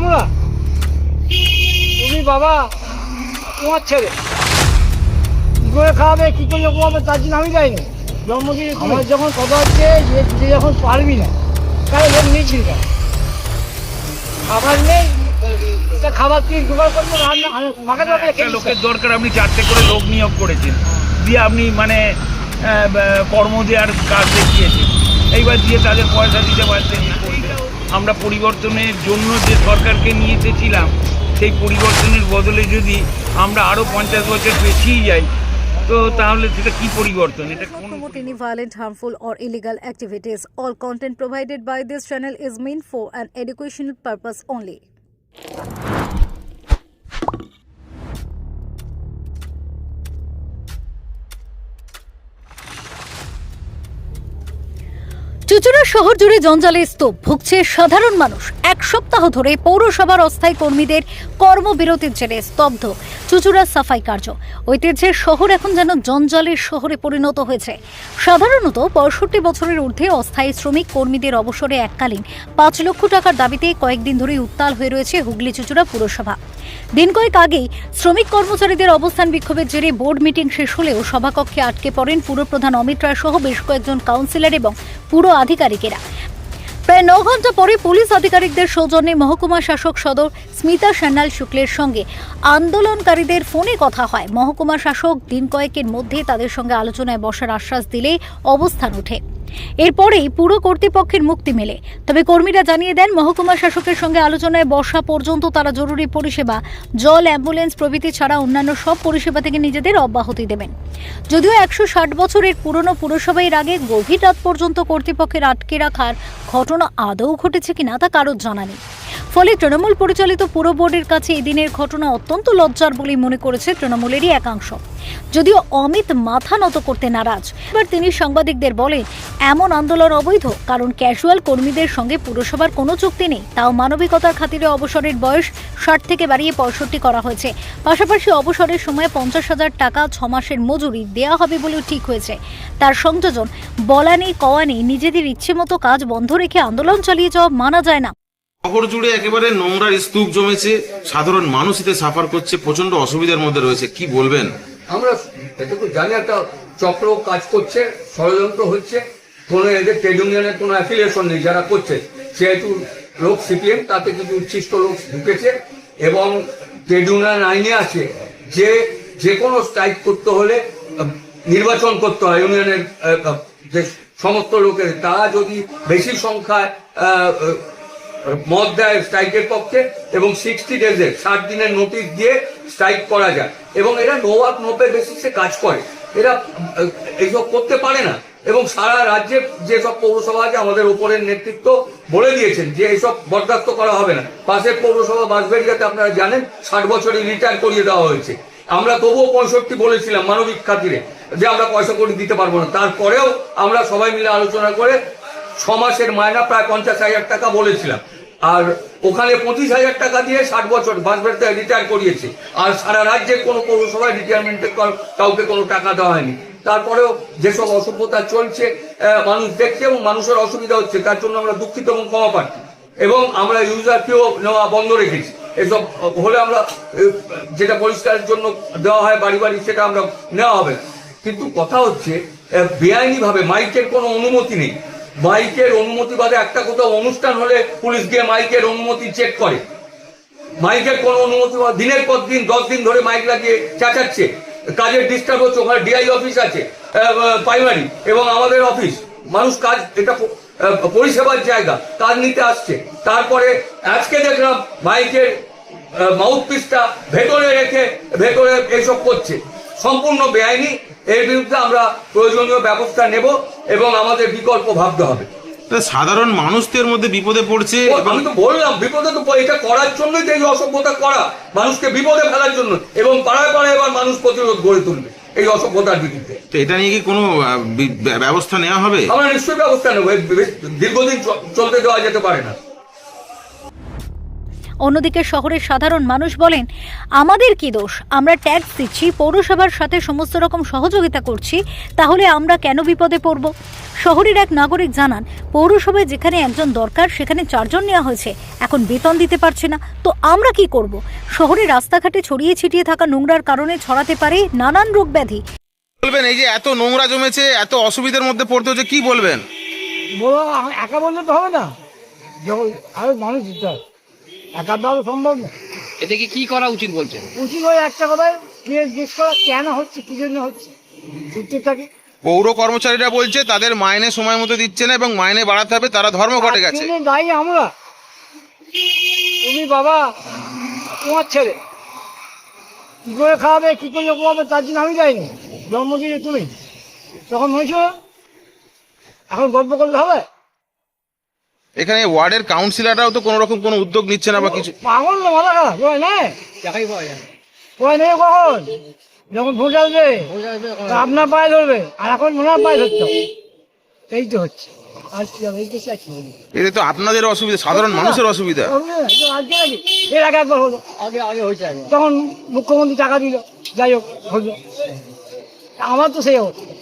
আমরা তুমি বাবা তোমার ছেলে। কি করে খাওয়াবে কি করে ঘুমাবে তার জন্য আমি যাইনি। জন্মদিন আমার যখন কথা হচ্ছে যে তুই যখন পারবি না তাহলে লোক নিয়েছিস কেন খাবার নেই তা খাবার তুই জোগাড় করব রান্না লোকের দরকার আপনি চারটে করে লোক নিয়োগ করেছেন। দিয়ে আপনি মানে কর্ম দেওয়ার কাজ দেখিয়েছেন। এইবার দিয়ে তাদের পয়সা দিতে পারছেন না। আমরা পরিবর্তনের জন্য যে সরকারকে নিয়ে এসেছিলাম সেই পরিবর্তনের বদলে যদি আমরা আরও পঞ্চাশ বছর পেছিয়ে যাই তো তাহলে সেটা কি পরিবর্তন এটা কোন any violent, harmful, or illegal activities. All content provided by this channel is meant for an educational purpose only. Chuchura শহর জুড়ে জঞ্জালের স্তূপ। ভুগছে সাধারণ মানুষ। এক সপ্তাহ ধরে পৌরসভার অস্থায়ী কর্মীদের কর্মবিরতির জেরে স্তব্ধ চুচুড়া সাফাই কার্য। ঐতিহ্যের শহর এখন যেন জঞ্জালের শহরে পরিণত হয়েছে। সাধারণত পঁয়ষট্টি বছরের ঊর্ধ্বে অস্থায়ী শ্রমিক কর্মীদের অবসরে এককালীন পাঁচ লক্ষ টাকার দাবিতে কয়েকদিন ধরেই উত্তাল হয়ে রয়েছে হুগলি চুচুড়া পুরসভা। দিন কয়েক আগেই শ্রমিক কর্মচারীদের অবস্থান বিক্ষোভের জেরে বোর্ড মিটিং শেষ হলেও সভাকক্ষে আটকে পড়েন পুরপ্রধান অমিত রায় সহ বেশ কয়েকজন কাউন্সিলর এবং পুর আধিকারিকেরা। প্রায় ন ঘণ্টা পরে পুলিশ আধিকারিকদের সৌজন্যে মহকুমা শাসক সদর স্মিতা সান্যাল শুক্লের সঙ্গে আন্দোলনকারীদের ফোনে কথা হয়। মহকুমা শাসক দিন কয়েকের মধ্যে তাদের সঙ্গে আলোচনায় বসার আশ্বাস দিলে অবস্থান ওঠে। এরপরেই পুরো কর্তৃপক্ষের মুক্তি মেলে। তবে কর্মীরা জানিয়ে দেন, মহকুমা শাসকের সঙ্গে আলোচনায় বসা পর্যন্ত তারা জরুরি পরিষেবা, জল, অ্যাম্বুলেন্স প্রভৃতি ছাড়া অন্যান্য সব পরিষেবা থেকে নিজেদের অব্যাহতি দেবেন। যদিও একশো ষাট বছরের পুরনো পুরসভা এর আগে গভীর রাত পর্যন্ত কর্তৃপক্ষের আটকে রাখার ঘটনা আদৌ ঘটেছে কিনা তা কারোর জানা নেই। ফলে তৃণমূল পরিচালিত পুর বোর্ডের কাছে এই দিনের ঘটনা অত্যন্ত লজ্জার বলেই মনে করেছে তৃণমূলেরই একাংশ। যদিও অমিত মাথা নত করতে নারাজ। এবার তিনি সাংবাদিকদের বলেন, এমন আন্দোলন অবৈধ, কারণ ক্যাজুয়াল কর্মীদের সঙ্গে পুরসভার কোনো চুক্তি নেই। তাও মানবিকতার খাতিরে অবসরের বয়স ষাট থেকে বাড়িয়ে পঁয়ষট্টি করা হয়েছে। পাশাপাশি অবসরের সময় পঞ্চাশ হাজার টাকা ছ মাসের মজুরি দেওয়া হবে বলেও ঠিক হয়েছে। তার সংযোজন বলা নেই নিজেদের ইচ্ছে মতো কাজ বন্ধ রেখে আন্দোলন চালিয়ে যাওয়া মানা যায় না। শহর জুড়ে একেবারে নোংরার স্তূপ জমেছে, সাধারণ মানুষ এতে সাফার করছে প্রচণ্ড অসুবিধার মধ্যে রয়েছে, কি বলবেন? আমরা এটুকু জানি, একটা চক্র কাজ করছে, ষড়যন্ত্র হচ্ছে, কোনো এদের ট্রেড ইউনিয়নের কোনো অ্যাফিলিয়েশন নেই, যারা করছে। সেহেতু লোক সিপিএম তাতে কিছু উচ্ছিষ্ট লোক ঢুকেছে, এবং ট্রেড ইউনিয়ন আইনে আছে, যে যে কোনো স্ট্রাইক করতে হলে, নির্বাচন করতে হয় ইউনিয়নের যে সমস্ত লোকের, তারা যদি বেশি সংখ্যায় মত দেয় স্ট্রাইকের পক্ষে এবং সিক্সটি ডেজের ষাট দিনের নোটিশ দিয়ে স্ট্রাইক করা যায়। এবং এরা নো ওয়ার্ক নোপে বেসিসে কাজ করে। এরা এইসব করতে পারে না। এবং সারা রাজ্যে যেসব পৌরসভা আছে, আমাদের উপরের নেতৃত্ব বলে দিয়েছেন যে এইসব বরদাস্ত করা হবে না। পাশের পৌরসভা বাঁশবেড়িয়াতে আপনারা জানেন, ষাট বছরে রিটায়ার করিয়ে দেওয়া হয়েছে। আমরা তবুও পঁয়ষট্টি বলেছিলাম মানবিক খাতিরে যে আমরা পয়সা করে দিতে পারব না। তারপরেও আমরা সবাই মিলে আলোচনা করে ছ মাসের মায়না প্রায় পঞ্চাশ হাজার টাকা বলেছিলাম। আর ওখানে পঁচিশ হাজার টাকা দিয়ে ষাট বছর বাসবেড়তে রিটায়ার করিয়েছে। আর সারা রাজ্যে কোনো পৌরসভায় রিটায়ারমেন্টে কাউকে কোনো টাকা দেওয়া হয়নি। তারপরেও যেসব অসভ্যতা চলছে মানুষ দেখছে এবং মানুষের অসুবিধা হচ্ছে, তার জন্য আমরা দুঃখিত এবং ক্ষমা পাচ্ছি এবং আমরা ইউজারকেও নেওয়া বন্ধ রেখেছি। এসব হলে আমরা যেটা পরিষ্কারের জন্য দেওয়া হয় বাড়ি বাড়ি, সেটা আমরা নেওয়া হবে কিন্তু কথা হচ্ছে বেআইনি ভাবে মাইকের কোনো অনুমতি নেই। মাইকের অনুমতি বাদে একটা কোথাও অনুষ্ঠান হলে পুলিশ গিয়ে মাইকের অনুমতি চেক করে। মাইকের কোনো অনুমতি দিনের পর দিন, দশ দিন ধরে মাইক লাগিয়ে চেঁচাচ্ছে। কাজের ডিস্টার্ব হচ্ছে, ওখানে ডিআই অফিস আছে প্রাইমারি এবং আমাদের অফিস মানুষ কাজ, এটা পরিষেবার জায়গা, কাজ নিতে আসছে। তারপরে আজকে দেখলাম মাইকের মাউথ পিসটা ভেতরে রেখে, ভেতরে এইসব করছে। সম্পূর্ণ বেআইনি। এর বিরুদ্ধে আমরা প্রয়োজনীয় ব্যবস্থা নেব এবং আমাদের বিকল্প ভাবতে হবে। তা সাধারণ মানুষদের মধ্যে বিপদে পড়ছে আমি তো বললাম বিপদে তো এটা করার জন্যই তো এই অসভ্যতা করা। মানুষকে বিপদে ফেলার জন্য এবং পাড়ায় পাড়ায় এবার মানুষ প্রতিরোধ গড়ে তুলবে এই অসভ্যতার বিরুদ্ধে তো এটা নিয়ে কি কোনো ব্যবস্থা নেওয়া হবে? আমরা নিশ্চয়ই ব্যবস্থা নেব। দীর্ঘদিন চলতে দেওয়া যেতে পারে না। অন্যদিকে শহরের সাধারণ মানুষ বলেন আমাদের কি দোষ? আমরা ট্যাক্স দিচ্ছি পৌরসভার সাথে সমস্ত রকম সহযোগিতা করছি তাহলে আমরা কেন বিপদে পড়ব? শহরের এক নাগরিক জানান পৌরসভায় যেখানে একজন দরকার সেখানে চারজন নেওয়া হয়েছে। এখন বেতন দিতে পারছে না। তো আমরা কি করব? শহরে রাস্তাঘাটে ছড়িয়ে ছিটিয়ে থাকা নোংরার কারণে ছড়াতে পারে নানান রোগ ব্যাধি। বলবেন এই যে এত নোংরা জমেছে এত অসুবিধার মধ্যে পড়তে হচ্ছে কি বলবেন? বলো একা বললে তো হবে না। যখন আরও মানুষ দিতে একা দেওয়া সম্ভব না। এতে কি করা উচিত বলছেন উচিত হয় একটা কথায় জিজ্ঞেস করা কেন হচ্ছে কি জন্য হচ্ছে? উচিত থাকে। পৌর কর্মচারীরা বলছে তাদের মাইনে সময় মতো দিচ্ছে না এবং মাইনে বাড়াতে হবে তারা ধর্মঘটে গেছে। তার জন্য দায়ী আমরা। তুমি বাবা তোমার ছেলে কি করে খাওয়াবে কি করে খাওয়াবে তার জন্য আমি যাইনি জন্ম দিয়ে তুমি। তখন হয়েছিল এখন গল্প করলে হবে? এখানে ওয়ার্ডের কাউন্সিলররাও তো কোনো রকম কোনো উদ্যোগ নিচ্ছে না বা কিছু পাগল না মাথা খারাপ ওই নেই? দেখাই পাওয়া যায় ওই নেই কখন? যখন ভোট আসবে তা আপনার পায়ে ধরবে আর এখন ওনার পায়ে ধরতে এই তো হচ্ছে। আর কি হবে? এই তো এতে তো আপনাদের অসুবিধা সাধারণ মানুষের অসুবিধা। এর আগে একবার হলো। আগে আগে হয়েছে তখন মুখ্যমন্ত্রী টাকা দিল যাই হোক হলো। আমার তো সেই অবস্থা।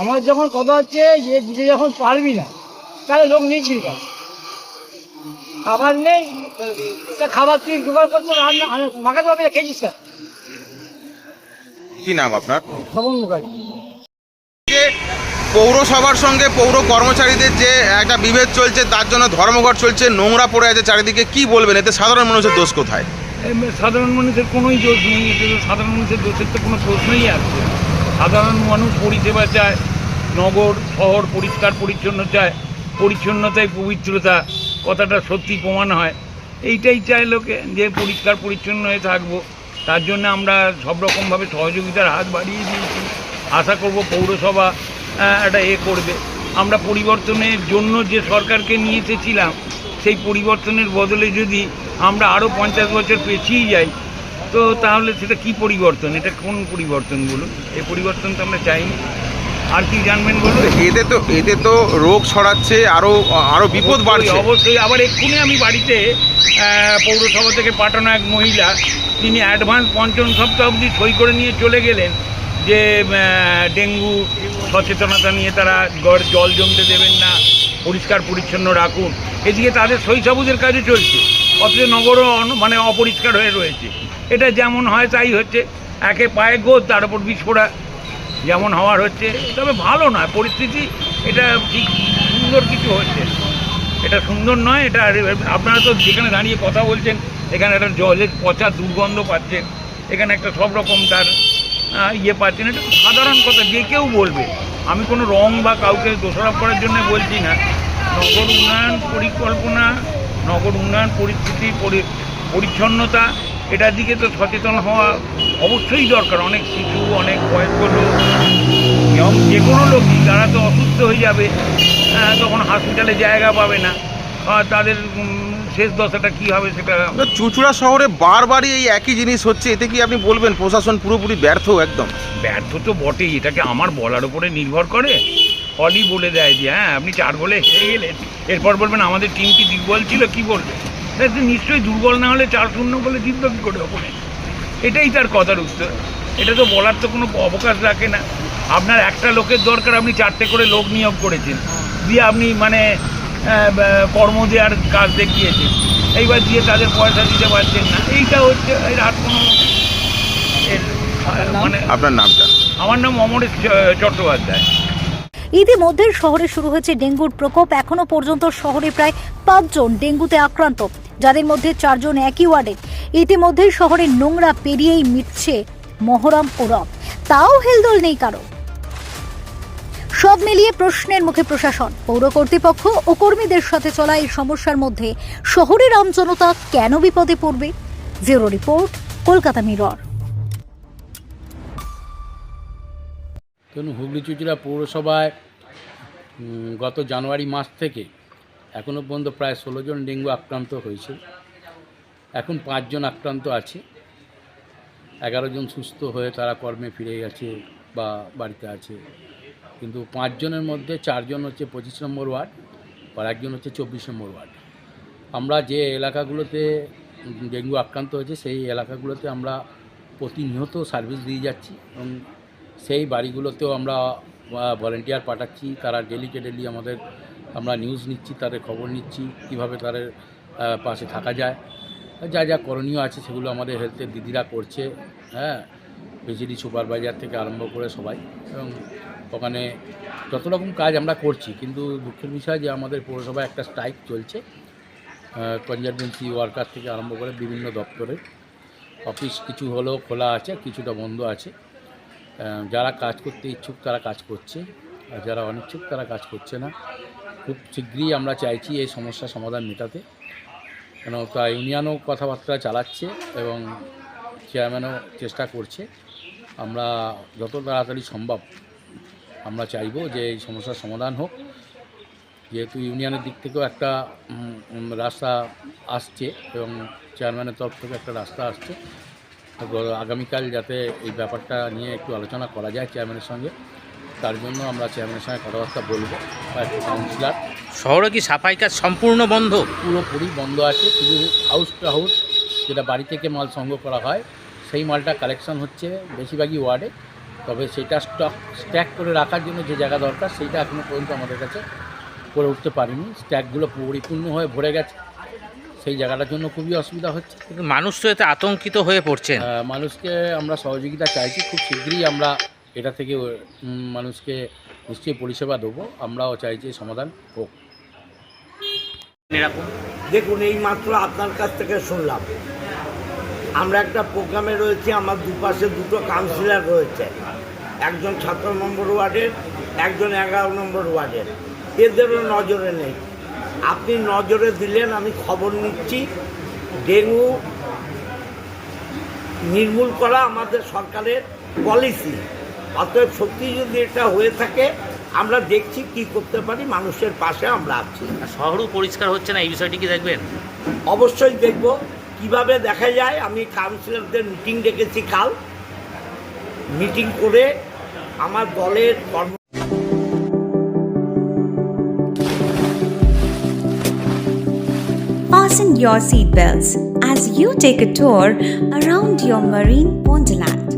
আমার যখন কথা হচ্ছে যে দিতে যখন পারবি না তাহলে লোক নিয়েছিলি খাবার নেই খাবার তুই জোগাড় রান্না মাকে তো খেয়েছিস কি নাম আপনার? খবর মুখারি যে পৌরসভার সঙ্গে পৌর কর্মচারীদের যে একটা বিভেদ চলছে তার জন্য ধর্মঘট চলছে নোংরা পড়ে আছে চারিদিকে কি বলবেন? এতে সাধারণ মানুষের দোষ কোথায়? সাধারণ মানুষের কোনোই দোষ নেই এতে সাধারণ মানুষের দোষের তো কোনো প্রশ্নই আসছে না। সাধারণ মানুষ পরিষেবা চায় নগর শহর পরিষ্কার পরিচ্ছন্ন চায় পরিচ্ছন্নতায় পবিত্রতা কথাটা সত্যি প্রমাণ হয়। এইটাই চায় লোকে যে পরিষ্কার পরিচ্ছন্ন হয়ে থাকব। তার জন্য আমরা সব রকমভাবে সহযোগিতার হাত বাড়িয়ে দিয়েছি। আশা করব পৌরসভা একটা এ করবে। আমরা পরিবর্তনের জন্য যে সরকারকে নিয়ে এসেছিলাম, সেই পরিবর্তনের বদলে যদি আমরা আরও পঞ্চাশ বছর পেছিয়ে যাই, তো তাহলে সেটা কি পরিবর্তন? এটা কোন পরিবর্তন বলুন? এই পরিবর্তন তো আমরা চাইনি। আর কি জানবেন বলুন? এতে তো এতে তো রোগ ছড়াচ্ছে আরও আরও বিপদ বাড়ছে। অবশ্যই, আবার এক্ষুনি আমি বাড়িতে পৌরসভা থেকে পাঠানো এক মহিলা তিনি অ্যাডভান্স পঞ্চম সপ্তাহ অবধি সই করে নিয়ে চলে গেলেন যে ডেঙ্গু সচেতনতা নিয়ে তারা গড় জল জমতে দেবেন না পরিষ্কার পরিচ্ছন্ন রাখুন। এদিকে তাদের শৈশবুজের কাজে চলছে। অথচ নগরও মানে অপরিষ্কার হয়ে রয়েছে। এটা যেমন হয় তাই হচ্ছে। একে পায়ে গোদ তার উপর বিস্ফোরা যেমন হওয়ার হচ্ছে, তবে ভালো নয়। পরিস্থিতি এটা ঠিক সুন্দর কিছু হচ্ছে। এটা সুন্দর নয়, এটা আপনারা তো যেখানে দাঁড়িয়ে কথা বলছেন, এখানে একটা জলের পচা দুর্গন্ধ পাচ্ছেন, এখানে একটা সব রকম তার ইয়ে পাচ্ছেন। এটা সাধারণ কথা, যে কেউ বলবে। আমি কোনো রং বা কাউকে দোষারোপ করার জন্য বলছি না। নগর উন্নয়ন পরিকল্পনা, নগর উন্নয়ন পরিস্থিতি, পরি- পরিচ্ছন্নতা এটার দিকে তো সচেতন হওয়া অবশ্যই দরকার। অনেক শিশু অনেক বয়স্ক লোক এবং যে কোনো লোকই তারা তো অসুস্থ হয়ে যাবে আহ, তখন হসপিটালে জায়গা পাবে না। আর তাদের শেষ দশাটা কী হবে সেটা চুচুড়া শহরে বারবারই এই একই জিনিস হচ্ছে। এতে কি আপনি বলবেন প্রশাসন পুরোপুরি ব্যর্থ একদম? ব্যর্থ তো বটেই এটাকে আমার বলার উপরে নির্ভর করে। ফলই বলে দেয় যে হ্যাঁ আপনি চার বলে হেরে গেলেন। এরপর বলবেন আমাদের টিম কি দুর্বল ছিল কি বলবে? তো নিশ্চয়ই দুর্বল না হলে চার শূন্য বলে জিতবে কী করে ওপরে এটাই তার কথার উত্তর। এটা তো বলার তো কোনো অবকাশ রাখে না। আপনার একটা লোকের দরকার আপনি চারটে করে লোক নিয়োগ করেছেন। দিয়ে আপনি মানে কর্ম দেওয়ার কাজ দেখিয়েছেন। এইবার দিয়ে তাদের পয়সা দিতে পারছেন না। এইটা হচ্ছে এর আর কোনো এর, মানে আপনার নামটা আমার নাম অমরেশ চট্টোপাধ্যায়। ইতিমধ্যে শহরে শুরু হয়েছে ডেঙ্গুর প্রকোপ। এখনও পর্যন্ত শহরে প্রায় পাঁচজন ডেঙ্গুতে আক্রান্ত। যাদের মধ্যে চারজন একই ওয়ার্ডে। ইতিমধ্যে শহরে নোংরা পেরিয়েই মিটছে মহরম ও রব। তাও হেলদোল নেই কারও। সব মিলিয়ে প্রশ্নের মুখে প্রশাসন, পৌর কর্তৃপক্ষ ও কর্মীদের সাথে চলা এই সমস্যার মধ্যে শহরের আমজনতা কেন বিপদে পড়বে? Zero report, Kolkata mirror. Hooghly Chuchura পৌরসভায় গত জানুয়ারি মাস থেকে এখনও পর্যন্ত প্রায় ষোলো জন ডেঙ্গু আক্রান্ত হয়েছে। এখন পাঁচজন আক্রান্ত আছে। এগারো জন সুস্থ হয়ে তারা কর্মে ফিরে গেছে বা বাড়িতে আছে। কিন্তু পাঁচজনের মধ্যে চারজন হচ্ছে পঁচিশ নম্বর ওয়ার্ড আর একজন হচ্ছে চব্বিশ নম্বর ওয়ার্ড। আমরা যে এলাকাগুলোতে ডেঙ্গু আক্রান্ত হয়েছে, সেই এলাকাগুলোতে আমরা প্রতিনিয়ত সার্ভিস দিয়ে যাচ্ছি এবং সেই বাড়িগুলোতেও আমরা ভলেন্টিয়ার পাঠাচ্ছি। তারা ডেলিকে ডেলি আমাদের আমরা নিউজ নিচ্ছি, তাদের খবর নিচ্ছি, কীভাবে তাদের পাশে থাকা যায়। যা যা করণীয় আছে সেগুলো আমাদের হেলথের দিদিরা করছে হ্যাঁ? বিজেডি সুপারভাইজার থেকে আরম্ভ করে সবাই। এবং ওখানে যত রকম কাজ আমরা করছি, কিন্তু দুঃখের বিষয় যে আমাদের পৌরসভায় একটা স্ট্রাইক চলছে। কনজারভেন্সি ওয়ার্কার থেকে আরম্ভ করে বিভিন্ন দপ্তরে। অফিস কিছু হলেও খোলা আছে, কিছুটা বন্ধ আছে। যারা কাজ করতে ইচ্ছুক তারা কাজ করছে, আর যারা অনিচ্ছুক তারা কাজ করছে না। খুব শীঘ্রই আমরা চাইছি এই সমস্যার সমাধান মেটাতে। কেন তা ইউনিয়নও কথাবার্তা চালাচ্ছে এবং চেয়ারম্যানও চেষ্টা করছে। আমরা যত তাড়াতাড়ি সম্ভব আমরা চাইব যে এই সমস্যার সমাধান হোক। যেহেতু ইউনিয়নের দিক থেকেও একটা রাস্তা আসছে এবং চেয়ারম্যানের তরফ থেকে একটা রাস্তা আসছে। আগামীকাল যাতে এই ব্যাপারটা নিয়ে একটু আলোচনা করা যায় চেয়ারম্যানের সঙ্গে। তার জন্য আমরা চেয়ারম্যানের সঙ্গে কথাবার্তা বলব কাউন্সিলার শহরে কি সাফাই কাজ সম্পূর্ণ বন্ধ? পুরোপুরি বন্ধ আছে শুধু হাউস টু হাউস যেটা বাড়ি থেকে মাল সংগ্রহ করা হয় সেই মালটা কালেকশন হচ্ছে বেশিরভাগই ওয়ার্ডে তবে সেটা স্টক স্ট্যাক করে রাখার জন্য যে জায়গা দরকার সেইটা এখনও পর্যন্ত আমাদের কাছে করে উঠতে পারিনি। স্ট্যাকগুলো পরিপূর্ণ হয়ে ভরে গেছে। সেই জায়গাটার জন্য খুবই অসুবিধা হচ্ছে। কিন্তু মানুষ তো এতে আতঙ্কিত হয়ে পড়ছে মানুষকে আমরা সহযোগিতা চাইছি খুব শীঘ্রই আমরা এটা থেকে মানুষকে নিশ্চয়ই পরিষেবা দেবো। আমরাও চাইছি সমাধান হোক। দেখুন, এই মাত্র আপনার কাছ থেকে শুনলাম। আমরা একটা প্রোগ্রামে রয়েছি, আমার দুপাশে দুটো কাউন্সিলর রয়েছে। একজন সতেরো নম্বর ওয়ার্ডের, একজন এগারো নম্বর ওয়ার্ডের। এদেরও নজরে নেই। আপনি নজরে দিলেন, আমি খবর নিচ্ছি। ডেঙ্গু নির্মূল করা আমাদের সরকারের পলিসি অতএব সত্যি যদি এটা হয়ে থাকে আমরা দেখছি কি করতে পারি মানুষের পাশে আমরা আছি। শহরও পরিষ্কার হচ্ছে না এই বিষয়টি কি দেখবেন? অবশ্যই দেখব। কীভাবে দেখা যায় আমি কাউন্সিলরদের মিটিং ডেকেছি কাল। মিটিং করে আমার দলের কর্ম Fasten your seatbelts as you take a tour around your marine wonderland.